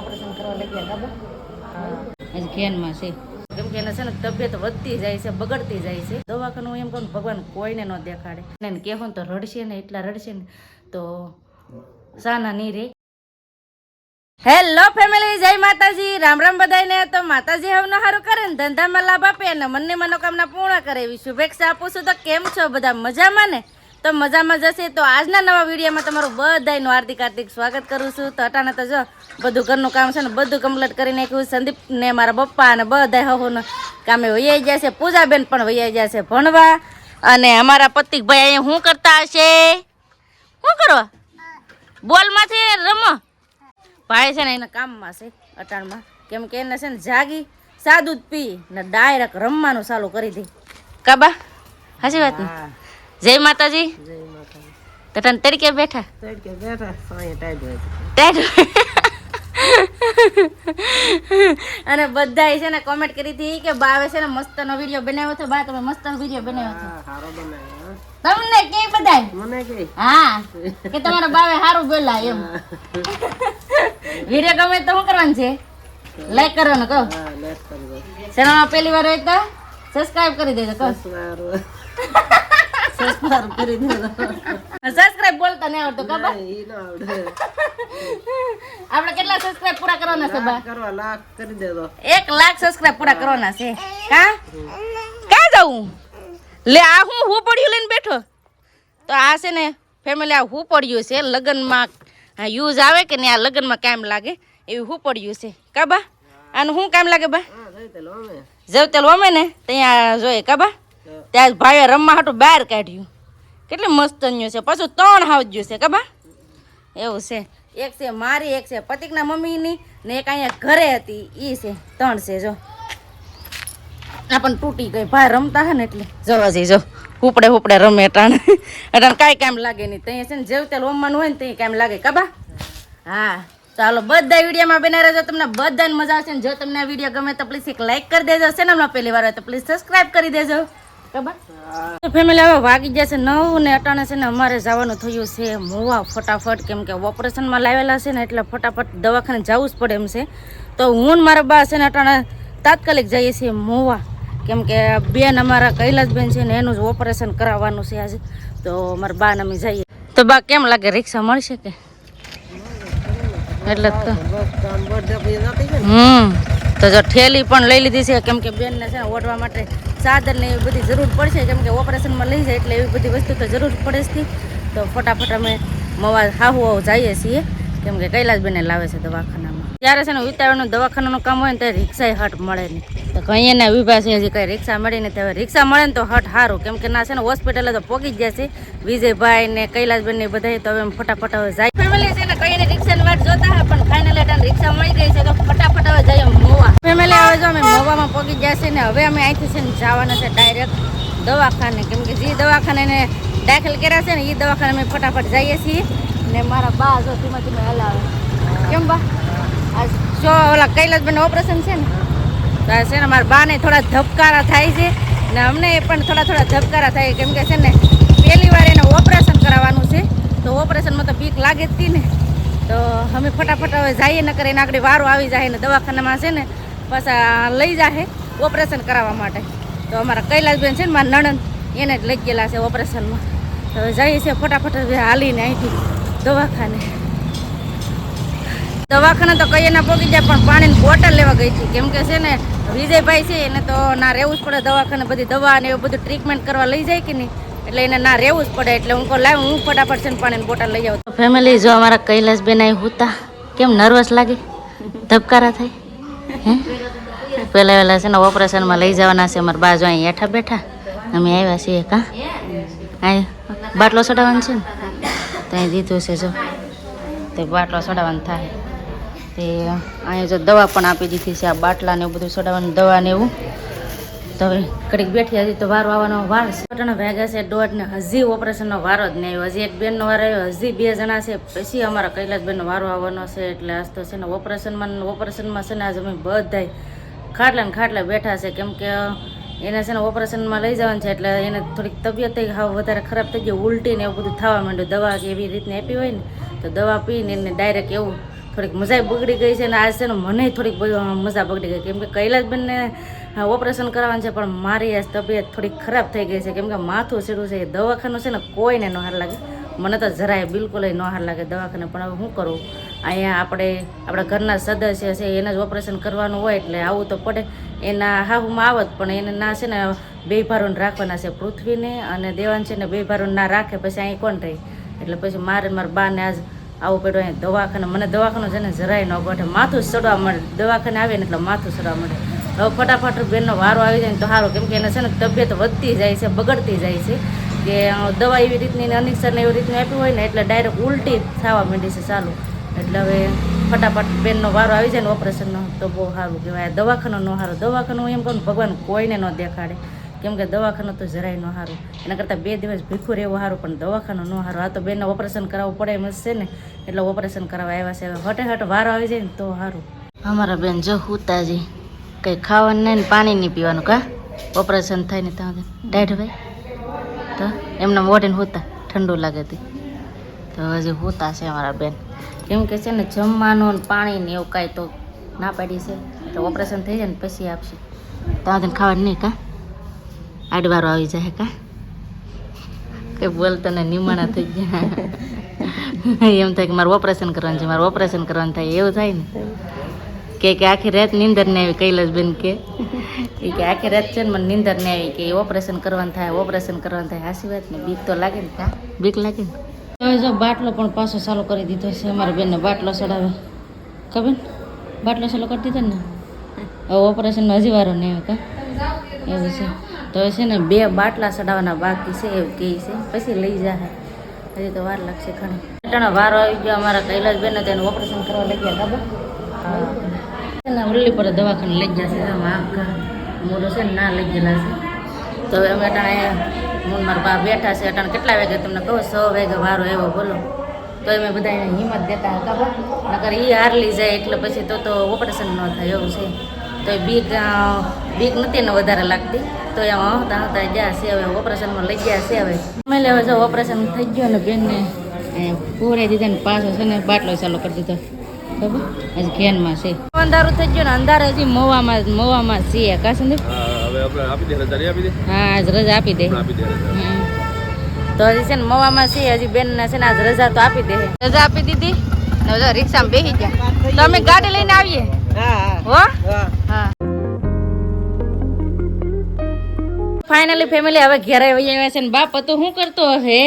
Operation કરવા લાગ્યા ખબર? હજી ઘેનમાં છે. કેમ કે એને છે ને તબિયત વધતી જાય છે બગડતી જાય છે. દવાખાનું એમ કહું ભગવાન કોઈને ન દેખાડે. ને કહેવું તો રડશે ને એટલા રડશે ને તો સાના નહીં રે. હેલો ફેમિલી જય માતાજી. રામ રામ બધાને તો માતાજી હવનો સારું કરે ને ધંધામાં લાભ આપે અને મનની મનોકામના પૂર્ણ કરે એવી શુભેચ્છા આપું છું. તો કેમ છો બધા? મજામાં ને? તો મજામાં જશે તો આજના નવા વિડીયોમાં તમારું બધાનું હાર્દિક હાર્દિક સ્વાગત કરું છું. તો અટાણે તો જો, બધું ઘરનું કામ છે ને બધું કમ્પ્લીટ કરી નાખ્યું સંદીપ ને મારા પપ્પા અને બધા હવોને કામે વૈયાઈ જાય છે. પૂજાબેન પણ વૈયાઈ ગયા છે ભણવા. અને અમારા પતિકભાઈ અહીંયા શું કરતા હશે? શું કરવા બોલમાંથી રમો. ભાઈ છે ને એના કામમાં છે અટાણમાં. કેમ કે એને છે ને જાગી સાદું પી ને ડાયરેક્ટ રમવાનું ચાલુ કરી દે. કાબા, હાચી વાત ને? જય માતાજી. તો તને તરીકે બેઠા? ટેડ. અને બધાય છે ને કોમેન્ટ કરી હતી કે બાવે છે ને મસ્તનો વીડિયો બનાવ્યો તો બા તમે મસ્તનો વીડિયો બનાવ્યો હતો. તમને કે બધાય હા કે તમારા બાવે સારું બોલા એમ. વીડિયો ગમે તો શું કરવાનું છે? લાઈક કરવાનું કહો. ચેનલમાં પહેલી વાર હોય તો સબસ્ક્રાઇબ કરી દેજો કહો. સબસ્ક્રાઇબ બોલતા નહીં આવડતું ખબર? આપણે કેટલા સબસ્ક્રાઇબ પૂરા કરવાના છે બા? એક લાખ સબસ્ક્રાઇબ પૂરા કરવાના છે. કા? ક્યાં જાઉં? લે આ હું હું પડ્યું લઈને બેઠો. તો આ છે ને ફેમિલી આ હું પડ્યું છે. લગ્નમાં યુઝ આવે કે ને આ લગ્નમાં કામ લાગે? એવું હું પડ્યું છે. કા બા? આનું શું કામ લાગે બા? જવતેલ વમે ને ત્યાં જોઈએ કા બા? ત્યાં ભાઈએ રમવા હાટું બહાર કાઢ્યું. કેટલી મસ્ત છે. પાછું ત્રણ હાવજ્યું છે કબા એવું છે. એક છે મારી, એક છે પતિકના મમ્મીની ને એક અહીંયા ઘરે હતી. ઈ છે, ત્રણ છે, જો. આપણ તૂટી ગઈ. ભાઈ રમતા હે ને એટલે. જવા જઈ જો. ઉપડે ઉપડે રમે અટાણ અટાણ કાંઈ કામ લાગે નહીં. ત્યાં છે ને જેવતેલ રમવાનું હોય ને ત્યાં કામ લાગે કબા હા. ચાલો, બધા વિડીયોમાં બને રહેજો. તમને બધાને મજા આવશે ને જો તમને આ વીડિયો ગમે તો પ્લીઝ એક લાઇક કરી દેજો. છે ને હમણાં પહેલી વાર હોય તો પ્લીઝ સબસ્ક્રાઇબ કરી દેજો. તો ફેમિલી હવે વાગી જશે નવ ને અટાણે છે ને અમારે જવાનું થયું છે મોવા ફટાફટ, કેમ કે ઓપરેશનમાં લાવેલા છે ને એટલે ફટાફટ દવાખાને જવું જ પડે એમ છે. તો હું મારા બા છે ને અટાણે તાત્કાલિક જઈએ છીએ મોવા, કેમ કે બેન અમારા કૈલાસબેન છે ને એનું જ ઓપરેશન કરાવવાનું છે આજે. તો મારા બાને અમે જઈએ. તો બા, કેમ લાગે, રિક્ષા મળશે કે? એટલે હમ, તો જો ઠેલી પણ લઈ લીધી છે, કેમ કે બેનને છે ને ઓઢવા માટે ચાદર ને એવી બધી જરૂર પડશે, કેમ કે ઓપરેશનમાં લઈ જાય એટલે એવી બધી વસ્તુ તો જરૂર પડે જ તો ફટાફટ અમે મવા હાહુ હાહુ જઈએ છીએ, કેમ કે કૈલાસબેને લાવે છે દવાખાનામાં. ત્યારે છે ને વિતાવાનું દવાખાનાનું કામ હોય ને ત્યારે રિક્ષાએ હટ મળે નહીં. તો કંઈ એના વિભા છે, હજી કંઈ રિક્ષા મળી ને હવે રિક્ષા મળે ને તો હટ સારું કેમ કે ના છે ને હોસ્પિટલે તો પહોંચી જ જશે વિજયભાઈ ને કૈલાસબેન ને બધા તો હવે ફટાફટ હવે જાય ફેમિલી છે ને કઈ એને રિક્ષાની વાટ જોતા હોય, પણ ફાઇનલ એટલે રિક્ષા મળી ગઈ છે, તો ફટાફટ હવે જઈએ મોવા. ફેમિલી હવે જો અમે મોવામાં ગયા છે ને, હવે અમે અહીંથી છે ને જવાના છે ડાયરેક્ટ દવાખાને. કેમ કે જે દવાખાને એને દાખલ કર્યા છે ને એ દવાખાને અમે ફટાફટ જઈએ છીએ. ને મારા બા જો ધીમે ધીમે હલાવે. કેમ બા? આજ જો ઓલા કૈલાસબેન ઓપરેશન છે ને, તો છે ને મારા બાને થોડા ધબકારા થાય છે. ને અમને પણ થોડા થોડા ધબકારા થાય કેમ કે છે ને, પહેલી વાર એને ઓપરેશન કરાવવાનું છે, તો ઓપરેશનમાં તો બીક લાગે જ ને. તો અમે ફટાફટ હવે જઈએ ન કરીને આગળ વારો આવી જાય ને દવાખાનામાં છે ને, પાછા લઈ જાહે ઓપરેશન કરાવવા માટે. તો અમારા કૈલાસબેન છે ને, મારા નણંદ, એને જ લઈ ગયેલા છે ઓપરેશનમાં. તો હવે જઈએ છીએ ફટાફટ હાલીને અહીંથી દવાખાને. દવાખાને તો કઈ ના પોગી જાય, પણ પાણીની બોટલ લેવા ગઈ હતી. કેમ કે છે ને, વિજયભાઈ છે, એને તો ના રહેવું જ પડે દવાખાને, બધી દવા ને એવું બધું ટ્રીટમેન્ટ કરવા લઈ જાય કે નહીં? એટલે એને ના રહેવું જ પડે, એટલે હું કહું, લાવ, હું ફટાફટ છે પાણીની બોટલ લઈ આવું. ફેમિલી જો અમારા કૈલાસબેન અહીં હોતા, કેમ નર્વસ લાગે? ધબકારા થાય? હે? પહેલા વહેલા છે ને ઓપરેશનમાં લઈ જવાના છે, અમારા બાજુ અહીં હેઠા બેઠા. અમે આવ્યા છીએ, કાં? અહીં બાટલો ચડાવવાનો છે ને? ત્યાં દીધું છે, જો. તે બાટલો ચડાવવાનો થાય. તે, અહીંયા જો દવા પણ આપી દીધી છે, આ બાટલા ને એવું બધું ચડાવવાનું દવા ને એવું. તો હવે કડીક બેઠી હજી તો વારો આવવાનો વાર છે. ભેગા છે, દોઢ ને હજી ઓપરેશનનો વારો જ નહીં આવ્યો. હજી એક બેનનો વારો આવ્યો, હજી બે જણા છે. પછી અમારા કૈલાસબેનનો વારો આવવાનો છે. એટલે આજ તો છે ને ઓપરેશનમાં ઓપરેશનમાં છે ને આજે અમે બધા ખાટલા ને ખાટલા બેઠા છે. કેમ કે એને છે ને ઓપરેશનમાં લઈ જવાનું છે, એટલે એને થોડીક તબિયત હાવ વધારે ખરાબ થઈ ગઈ. ઉલટી ને એવું બધું થવા માંડ્યું. દવા એવી રીતને આપી હોય ને, તો દવા પીને એને ડાયરેક્ટ એવું થોડીક મજા બગડી ગઈ છે અને આજ છે ને મને થોડીક મજા બગડી ગઈ. કેમ કે કૈલાસબેનને ઓપરેશન કરાવવાનું છે, પણ મારી આજ તબિયત થોડી ખરાબ થઈ ગઈ છે. કેમ કે માથું સીડું છે, એ દવાખાનું છે ને, કોઈને ન હાર લાગે. મને તો જરાય બિલકુલ ન હાર લાગે દવાખાને, પણ હવે શું કરું? અહીંયા આપણે, આપણા ઘરના સદસ્ય છે, એને જ ઓપરેશન કરવાનું હોય એટલે આવું તો પડે. એના હાહુમાં આવત, પણ એને ના છે ને બે ભારોને રાખવાના છે પૃથ્વીને, અને દેવાન છે ને બે ભારોને ના રાખે, પછી અહીં કોણ રહી? એટલે પછી મારે મારા બાને આજ આવું પડ્યું અહીંયા દવાખાને. મને દવાખાનું છે ને, જરાય ન ગોઠે. માથું ચડવા મળે. દવાખાને આવે ને એટલે માથું ચડવા મળે. હવે ફટાફટ બેનનો વારો આવી જાય ને તો સારો કેમ કે એને છે ને તબિયત વધતી જાય છે, બગડતી જાય છે કે દવા એવી રીતની અનિક્ષરને એવી રીતની આપી હોય ને એટલે ડાયરેક્ટ ઉલટી થવા માંડી છે ચાલુ. એટલે હવે ફટાફટ બેનનો વારો આવી જાય ને ઓપરેશનનો, તો બહુ સારું કહેવાય. દવાખાનો ન સારું દવાખાનું એમ કહું ભગવાન કોઈને ન દેખાડે. કેમ કે દવાખાનું તો જરાય ન સારું એના કરતાં બે દિવસ ભીખું રહેવું સારું પણ દવાખાનું ન સારું આ તો બેનને ઓપરેશન કરાવવું પડે એમ છે ને. એટલે ઓપરેશન કરાવવા આવ્યા છે. હવે હટે હટ વારો આવી જાય ને તો સારું અમારા બેન જો હુતાજી કંઈ ખાવાનું નહીં ને પાણી નહીં પીવાનું કા? ઓપરેશન થાય ને ત્યાં ડાઢ ભાઈ? તો એમના મોઢે હોતા, ઠંડુ લાગે હતી તો હજી હોતા છે અમારા બેન. કેમ કે છે ને જમવાનું ને પાણી ને એવું કાંઈ તો ના પાડી છે. તો ઓપરેશન થઈ જાય ને પછી આપશે. ત્યાં ખાવાનું નહીં કા? આડવારો આવી જાય કા? કઈ બોલતા ને નિમાણા થઈ ગયા. એમ થાય કે મારું ઓપરેશન કરવાનું છે, મારું ઓપરેશન કરવાનું થાય, એવું થાય ને. કે કે આખી રાત નીંદર ને આવી કૈલાસબેન કે. એ કે આખી રાત છે ને મને નીંદર ને આવી કે ઓપરેશન કરવાનું થાય ઓપરેશન કરવાનું થાય. હાસી વાત ને, બીક તો લાગે ને કા? બીક લાગે ને? હવે જો બાટલો પણ પાછો ચાલુ કરી દીધો છે, અમારા બેનને બાટલો ચડાવે ખબર? બાટલો ચાલુ કરી દીધો ને? હવે ઓપરેશન હજી વારો નહીં આવે કા? એવું છે. તો છે ને બે બાટલા ચડાવવાના બાકી છે, એવું કહે છે. પછી લઈ જાય હજી તો વાર લાગશે ઘણી. વારો આવી ગયો અમારા કૈલાસબેન તેને ઓપરેશન કરવા લઈ ગયા ખબર ને, ઉલ્લી પર દવાખાને લઈ ગયા છે આખા છે ને ના લઈ ગયેલા છે. તો હવે અમે અટાણે હું મારા બા બેઠા છે, અટાણે કેટલા વાગે તમને કહું? સો વાગે વારો આવ્યો, બોલો. તો અમે બધા હિંમત દેતા હતા ખબર નકર એ હારલી જાય એટલે પછી તો તો ઓપરેશન ન થાય, એવું છે. તો એ બીક બીક નથી ને વધારે લાગતી. તો એમ હતા હતા ગયા છે, હવે ઓપરેશનમાં લઈ ગયા છે, હવે. અમે હવે જો ઓપરેશન થઈ ગયું ને બેનને પૂરે દીધા ને પાછો છે ને બાટલો ચાલુ કરી દીધો. ખબર? હજી ઘેનમાં છે. અંધારું થઈ ગયું ને અંધાર હજી મોવામાં મોવામાં છીએ. કા સંદીપ? હા, હવે આપણે આપી દે રજા નહીં આપી દે? હા આજ રજા આપી દે. તો હજી છે ને મોવામાં છે હજી બેન ને છે ને આજ રજા તો આપી દે. રજા આપી દીધી? ને રિક્ષામાં બેસી ગયા. તો અમે ગાડી લઈને આવીએ? હો હા? ફાઇનલી ફેમિલી હવે ઘેરે આવી આવ્યા છે ને બાપ તો શું કરતો હે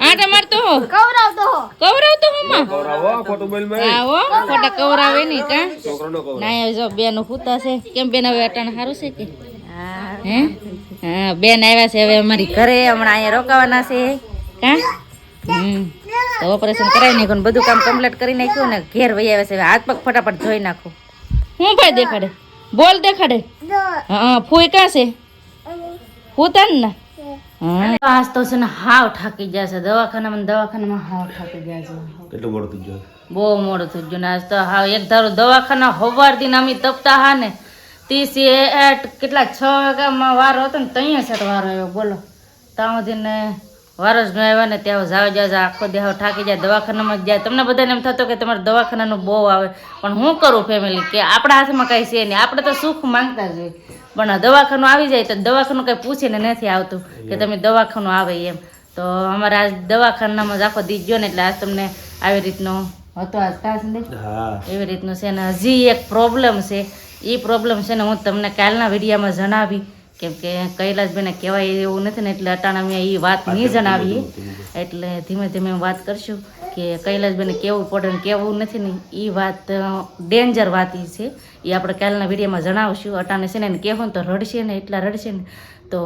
મારતો હો. કવરાવતો હો. હું માં. કવરાવો ખોટું બોલમાં. આવો ખોટા કવરાવે નહીં કા? છોકરાનો કવરાવો ના જો બેન ફૂતા છે. કેમ બેન હવે અટાણ સારું છે કે? હે. હા? બેન આવ્યા છે હવે અમારી ઘરે હમણાં અહીંયા રોકાવાના છે. કા? હમ. તો ઓપરેશન કરાવી નાખ્યું ને બધું કામ કમ્પ્લીટ કરી નાખ્યું ને ઘેર વહી આવ્યા છે. હવે હાથ પગ ફટાફટ ધોઈ નાખો. હું ભાઈ દેખાડે? બોલ દેખાડે? હા ફૂઈ કાં છે? ફૂતા ને ના? હા આજ તો છે ને હાવ થાકી ગયા છે. દવાખાનામાં દવાખાનામાં હાવ થાકી ગયા છે. કેટલું મોડું થઈ ગયું? બહુ મોડું થઈ ગયું ને આજ તો હા એક ધારું દવાખાના હવારથી અમે તપતા હા ને ત્રીસ એટ કેટલા છ વાગ્યામાં વારો હતો ને ત્યાં સેટ વારો આવ્યો બોલો. ત્યાં સુધી ને વારો જ ન આવ્યા ને ત્યાં જાવ જાવ આખો દેહ થાકી જાય દવાખાનામાં જ જાય. તમને બધાને એમ થતો કે તમારે દવાખાનાનું બહુ આવે. પણ હું કરું ફેમિલી કે આપણા હાથમાં કાંઈ છે નહીં. આપણે તો સુખ માંગતા જ હોય. પણ દવાખાનું આવી જાય તો દવાખાનું કંઈ પૂછીને નથી આવતું કે તમે દવાખાનું આવે એમ. તો અમારે આજ દવાખાનામાં જ આખો દીધો ગયો ને એટલે આજ તમને આવી રીતનો હતો આજ કા સંદીપ એવી રીતનું છે ને હજી એક પ્રોબ્લેમ છે. એ પ્રોબ્લેમ છે ને હું તમને કાલના વિડીયામાં જણાવી. કેમ કે કૈલાસભાઈને કહેવાય એવું નથી ને એટલે અટાણા મેં એ વાત નહીં જણાવીએ. એટલે ધીમે ધીમે વાત કરશું કે કૈલાસભાઈને કેવું પડે ને કેવું નથી ને એ વાત ડેન્જર વાત એ છે. એ આપણે કાલના વિડીયોમાં જણાવશું. અટાણે છે ને એને કહેવું ને તો રડશે ને એટલા રડશે ને તો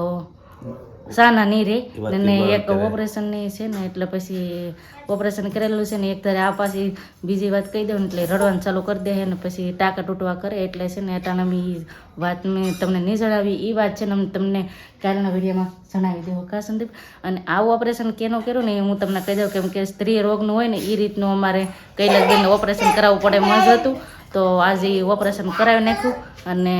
સાના નહીં રે. એ વાત અને એક ઓપરેશનની છે ને એટલે પછી ઓપરેશન કરેલું છે ને એક ધારે આ પાછી બીજી વાત કહી દઉં એટલે રડવાનું ચાલુ કરી દે ને પછી ટાંકા તૂટવા કરે એટલે છે ને અટાણે અમે એ વાત મેં તમને નહીં જણાવી. એ વાત છે ને અમે તમને કાલના વિડીયોમાં જણાવી દેવો કા સંદીપ? અને આવું ઓપરેશન કેનું કર્યું ને એ હું તમને કહી દઉં કેમ કે સ્ત્રી રોગનું હોય ને એ રીતનું અમારે કૈલાસબેનને ઓપરેશન કરાવવું પડે મજ હતું. તો આજે ઓપરેશન કરાવી નાખ્યું અને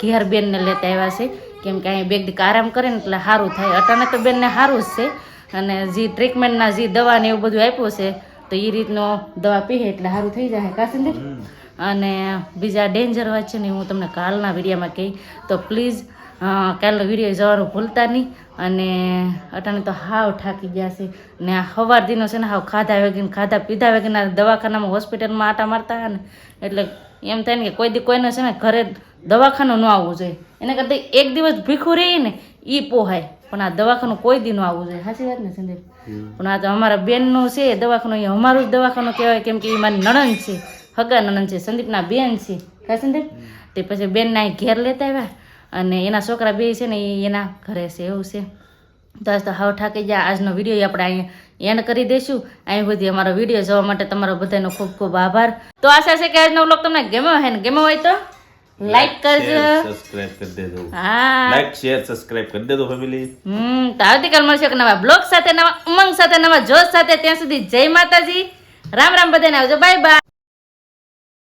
ઘેર બેનને લેતા આવ્યા છે. કેમ કે અહીં બેગ દીક આરામ કરે ને એટલે સારું થાય. અટાણે તો બેનને સારું જ છે. અને જે ટ્રીટમેન્ટના જે દવા ને એવું બધું આપ્યું છે તો એ રીતનો દવા પીએ એટલે સારું થઈ જાય કા સંદીપ અને બીજા ડેન્જર વાત છે ને હું તમને કાલના વિડીયોમાં કહી. તો પ્લીઝ કાલનો વીડિયો જવાનું ભૂલતા નહીં. અને અટાણે તો હાવ થાકી ગયા છે. ને આ સવાર દિનો છે ને હાવ ખાધા વેગીને ખાધા પીધા વગરના દવાખાનામાં હોસ્પિટલમાં આટા મારતા ને. એટલે એમ થાય ને કે કોઈ દી કોઈને છે ને ઘરે દવાખાનું ન આવવું જોઈએ. એના કરતાં એક દિવસ ભીખું રહીએ ને એ પોહાય. પણ આ દવાખાનું કોઈ દી ન આવવું જોઈએ. સાચી વાત ને સંદીપ? પણ આ તો અમારા બેનનું છે દવાખાનું એ અમારું જ દવાખાનું કહેવાય કેમ કે એ મારી નણંદ છે. હગા નણંદ છે સંદીપના બેન છે. કા સંદીપ? તે પછી બેનના અહીં ઘેર લેતા આવ્યા અને એના છોકરા બે છે ને એ એના ઘરે છે એવું છે. તો આજ તો હાવ થાકી ગયા. આજનો વીડિયો આપણે અહીંયા એન્ડ કરી દઈશું. અહીં સુધી અમારો વીડિયો જોવા માટે તમારો બધાનો ખૂબ ખૂબ આભાર. તો આશા છે કે આજનો બ્લોગ તમને ગમ્યો હોય ને ગમ્યો હોય તો લાઈક કરજો. સબસ્ક્રાઇબ કરી દેજો. હા. લાઈક શેર સબસ્ક્રાઇબ કરી દેજો ફેમિલી હમ તો આવતીકાલ મળશે એક નવા બ્લોગ સાથે નવા ઉમંગ સાથે નવા જોશ સાથે. ત્યાં સુધી જય માતાજી. રામ રામ બધાને આવજો. Bye bye